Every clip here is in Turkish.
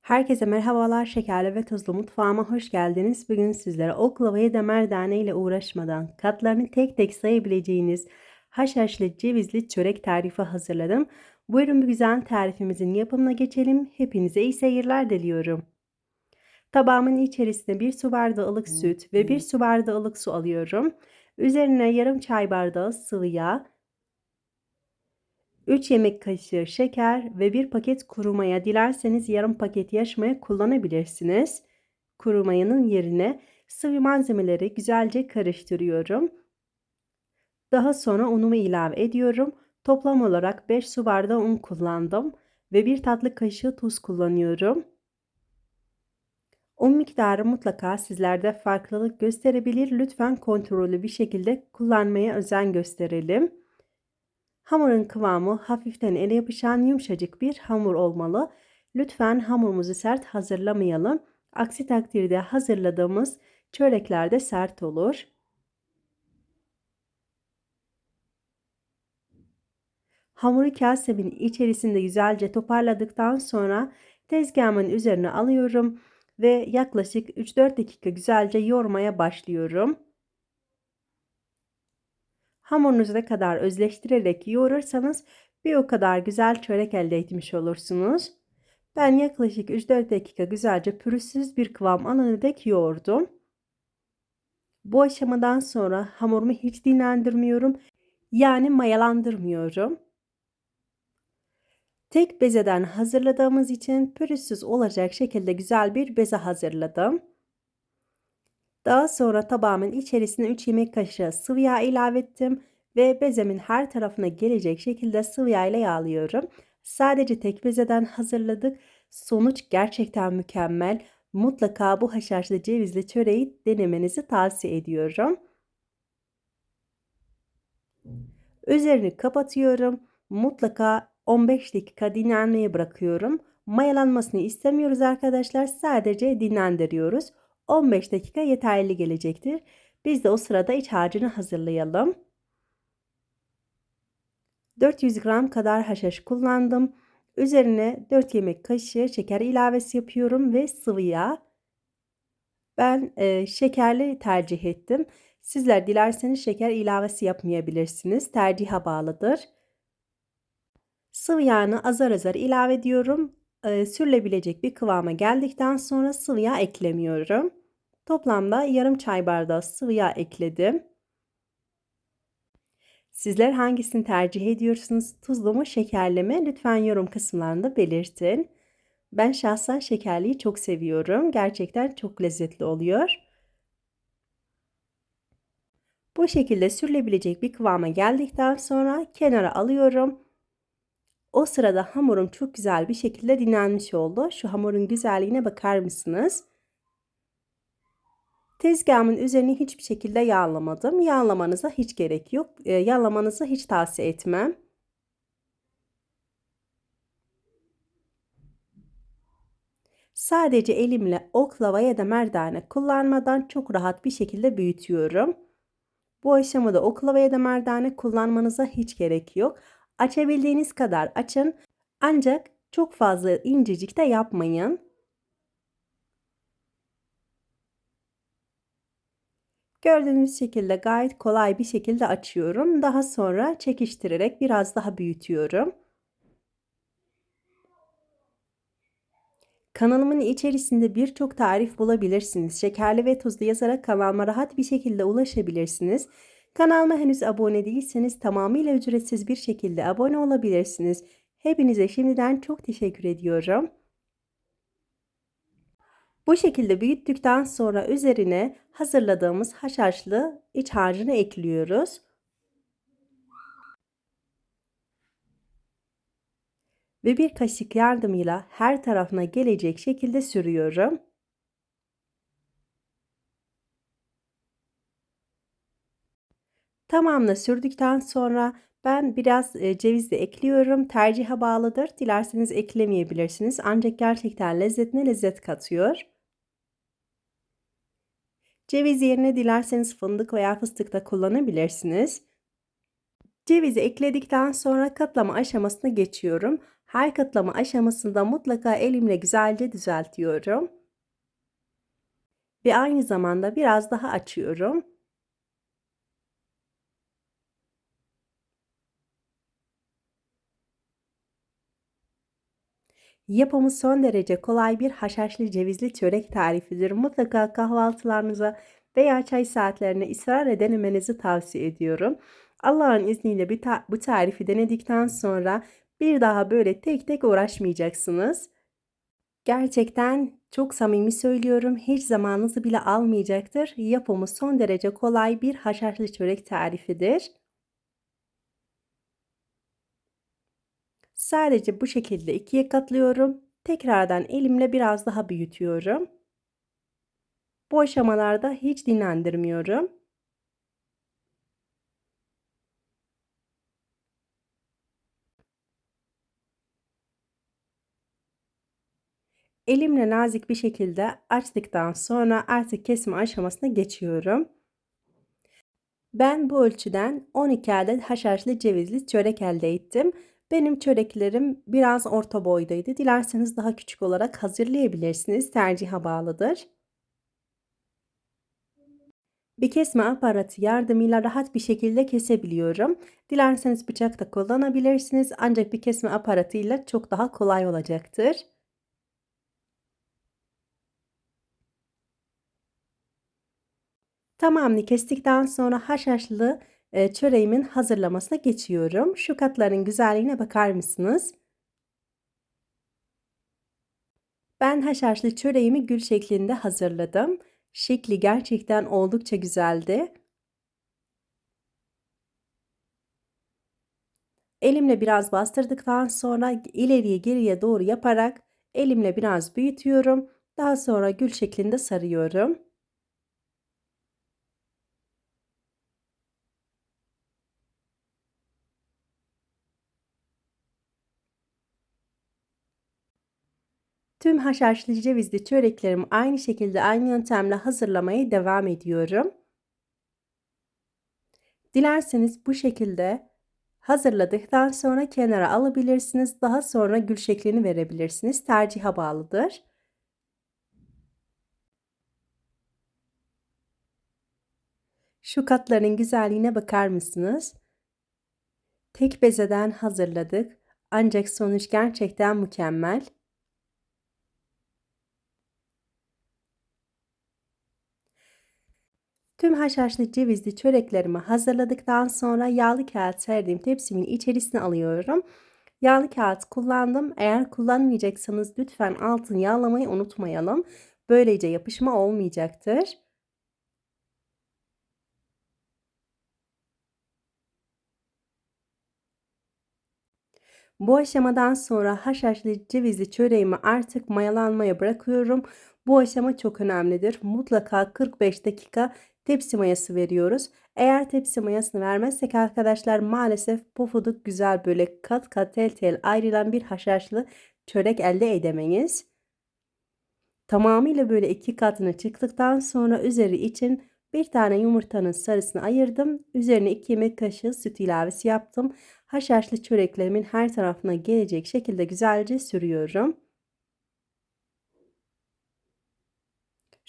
Herkese merhabalar, şekerli ve tuzlu mutfağıma hoş geldiniz. Bugün sizlere okla ve yeda merdane ile uğraşmadan katlarını tek tek sayabileceğiniz haşhaşlı cevizli çörek tarifi hazırladım. Buyurun bu güzel tarifimizin yapımına geçelim. Hepinize iyi seyirler diliyorum. Tabağımın içerisine bir su bardağı ılık süt ve bir su bardağı ılık su alıyorum. Üzerine yarım çay bardağı sıvı yağ, 3 yemek kaşığı şeker ve 1 paket kuru maya dilerseniz yarım paket yaş maya kullanabilirsiniz. Kuru mayanın yerine sıvı malzemeleri güzelce karıştırıyorum. Daha sonra unumu ilave ediyorum. Toplam olarak 5 su bardağı un kullandım ve 1 tatlı kaşığı tuz kullanıyorum. Un miktarı mutlaka sizlerde farklılık gösterebilir. Lütfen kontrollü bir şekilde kullanmaya özen gösterelim. Hamurun kıvamı hafiften ele yapışan yumuşacık bir hamur olmalı. Lütfen hamurumuzu sert hazırlamayalım. Aksi takdirde hazırladığımız çörekler de sert olur. Hamuru kasemin içerisinde güzelce toparladıktan sonra tezgahımın üzerine alıyorum ve yaklaşık 3-4 dakika güzelce yoğurmaya başlıyorum. Hamurunuzu ne kadar özleştirerek yoğurursanız bir o kadar güzel çörek elde etmiş olursunuz. Ben yaklaşık 3-4 dakika güzelce pürüzsüz bir kıvam alana dek yoğurdum. Bu aşamadan sonra hamurumu hiç dinlendirmiyorum. Yani mayalandırmıyorum. Tek bezeden hazırladığımız için pürüzsüz olacak şekilde güzel bir beze hazırladım. Daha sonra tabağımın içerisine 3 yemek kaşığı sıvı yağ ilave ettim ve bezemin her tarafına gelecek şekilde sıvı yağ ile yağlıyorum. Sadece tek bezeden hazırladık. Sonuç gerçekten mükemmel. Mutlaka bu haşhaşlı cevizli çöreği denemenizi tavsiye ediyorum. Üzerini kapatıyorum. Mutlaka 15 dakika dinlenmeye bırakıyorum. Mayalanmasını istemiyoruz arkadaşlar. Sadece dinlendiriyoruz. 15 dakika yeterli gelecektir. Biz de o sırada iç harcını hazırlayalım. 400 gram kadar haşhaş kullandım. Üzerine 4 yemek kaşığı şeker ilavesi yapıyorum ve sıvı yağ. Ben e, şekerli tercih ettim. Sizler dilerseniz şeker ilavesi yapmayabilirsiniz. Tercihe bağlıdır. Sıvı yağını azar azar ilave ediyorum. E, sürülebilecek bir kıvama geldikten sonra sıvı yağ eklemiyorum. Toplamda yarım çay bardağı sıvı yağ ekledim. Sizler hangisini tercih ediyorsunuz? Tuzlu mu, şekerli mi? Lütfen yorum kısımlarında belirtin. Ben şahsen şekerliyi çok seviyorum. Gerçekten çok lezzetli oluyor. Bu şekilde sürülebilecek bir kıvama geldikten sonra kenara alıyorum. O sırada hamurum çok güzel bir şekilde dinlenmiş oldu. Şu hamurun güzelliğine bakar mısınız? Tezgahımın üzerini hiçbir şekilde yağlamadım. Yağlamanıza hiç gerek yok. E, yağlamanızı hiç tavsiye etmem. Sadece elimle oklava ya da merdane kullanmadan çok rahat bir şekilde büyütüyorum. Bu aşamada oklava ya da merdane kullanmanıza hiç gerek yok. Açabildiğiniz kadar açın. Ancak çok fazla incecik de yapmayın. Gördüğünüz şekilde gayet kolay bir şekilde açıyorum. Daha sonra çekiştirerek biraz daha büyütüyorum. Kanalımın içerisinde birçok tarif bulabilirsiniz. Şekerli ve tuzlu yazarak kanalıma rahat bir şekilde ulaşabilirsiniz. Kanalıma henüz abone değilseniz tamamıyla ücretsiz bir şekilde abone olabilirsiniz. Hepinize şimdiden çok teşekkür ediyorum. Bu şekilde büyüttükten sonra üzerine hazırladığımız haşhaşlı iç harcını ekliyoruz. Ve bir kaşık yardımıyla her tarafına gelecek şekilde sürüyorum. Tamamını sürdükten sonra ben biraz e, ceviz de ekliyorum. Tercihe bağlıdır. Dilerseniz eklemeyebilirsiniz. Ancak gerçekten lezzetine lezzet katıyor. Ceviz yerine dilerseniz fındık veya fıstık da kullanabilirsiniz. Cevizi ekledikten sonra katlama aşamasına geçiyorum. Her katlama aşamasında mutlaka elimle güzelce düzeltiyorum. Ve aynı zamanda biraz daha açıyorum. Yapımı son derece kolay bir haşhaşlı cevizli çörek tarifidir. Mutlaka kahvaltılarınıza veya çay saatlerine ısrarla denemenizi tavsiye ediyorum. Allah'ın izniyle bir ta bu tarifi denedikten sonra bir daha böyle tek tek uğraşmayacaksınız. Gerçekten çok samimi söylüyorum. Hiç zamanınızı bile almayacaktır. Yapımı son derece kolay bir haşhaşlı çörek tarifidir. Sadece bu şekilde ikiye katlıyorum. Tekrardan elimle biraz daha büyütüyorum. Bu aşamalarda hiç dinlendirmiyorum. Elimle nazik bir şekilde açtıktan sonra artık kesme aşamasına geçiyorum. Ben bu ölçüden 12 adet haşhaşlı cevizli çörek elde ettim. Benim çöreklerim biraz orta boydaydı. Dilerseniz daha küçük olarak hazırlayabilirsiniz. Tercihe bağlıdır. Bir kesme aparatı yardımıyla rahat bir şekilde kesebiliyorum. Dilerseniz bıçak da kullanabilirsiniz. Ancak bir kesme aparatıyla çok daha kolay olacaktır. Tamamını kestikten sonra haşhaşlı e, çöreğimin hazırlamasına geçiyorum. Şu katların güzelliğine bakar mısınız? Ben haşhaşlı çöreğimi gül şeklinde hazırladım. Şekli gerçekten oldukça güzeldi. Elimle biraz bastırdıktan sonra ileriye geriye doğru yaparak elimle biraz büyütüyorum. Daha sonra gül şeklinde sarıyorum. Tüm haşhaşlı cevizli çöreklerimi aynı şekilde aynı yöntemle hazırlamaya devam ediyorum. Dilerseniz bu şekilde hazırladıktan sonra kenara alabilirsiniz. Daha sonra gül şeklini verebilirsiniz. Tercihe bağlıdır. Şu katların güzelliğine bakar mısınız? Tek bezeden hazırladık. Ancak sonuç gerçekten mükemmel. Tüm haşhaşlı cevizli çöreklerimi hazırladıktan sonra yağlı kağıt serdiğim tepsimin içerisine alıyorum. Yağlı kağıt kullandım. Eğer kullanmayacaksanız lütfen altını yağlamayı unutmayalım. Böylece yapışma olmayacaktır. Bu aşamadan sonra haşhaşlı cevizli çöreğimi artık mayalanmaya bırakıyorum. Bu aşama çok önemlidir. Mutlaka 45 dakika tepsi mayası veriyoruz. Eğer tepsi mayasını vermezsek arkadaşlar maalesef pofuduk güzel böyle kat kat tel tel ayrılan bir haşhaşlı çörek elde edemeyiz. Tamamıyla böyle iki katını çıktıktan sonra üzeri için bir tane yumurtanın sarısını ayırdım. Üzerine 2 yemek kaşığı süt ilavesi yaptım. Haşhaşlı çöreklerimin her tarafına gelecek şekilde güzelce sürüyorum.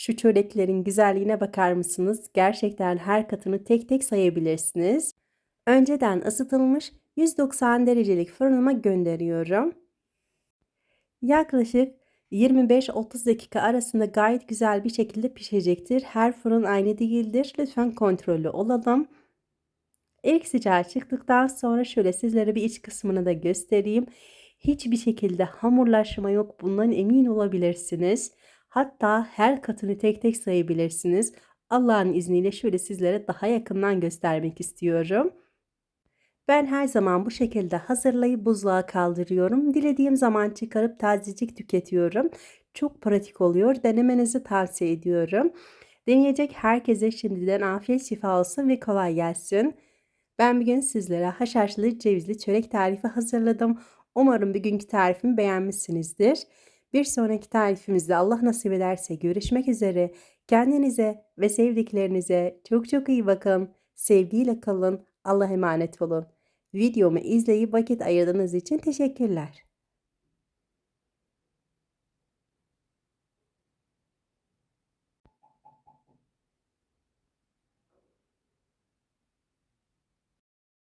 Şu çöreklerin güzelliğine bakar mısınız? Gerçekten her katını tek tek sayabilirsiniz. Önceden ısıtılmış 190 derecelik fırınıma gönderiyorum. Yaklaşık 25-30 dakika arasında gayet güzel bir şekilde pişecektir. Her fırın aynı değildir. Lütfen kontrollü olalım. İlk sıcağı çıktıktan sonra şöyle sizlere bir iç kısmını da göstereyim. Hiçbir şekilde hamurlaşma yok. Bundan emin olabilirsiniz. Hatta her katını tek tek sayabilirsiniz. Allah'ın izniyle şöyle sizlere daha yakından göstermek istiyorum. Ben her zaman bu şekilde hazırlayıp buzluğa kaldırıyorum. Dilediğim zaman çıkarıp tazecik tüketiyorum. Çok pratik oluyor. Denemenizi tavsiye ediyorum. Deneyecek herkese şimdiden afiyet şifa olsun ve kolay gelsin. Ben bugün sizlere haşhaşlı cevizli çörek tarifi hazırladım. Umarım bugünkü tarifimi beğenmişsinizdir. Bir sonraki tarifimizde Allah nasip ederse görüşmek üzere. Kendinize ve sevdiklerinize çok çok iyi bakın. Sevgiyle kalın. Allah'a emanet olun. Videomu izleyip vakit ayırdığınız için teşekkürler.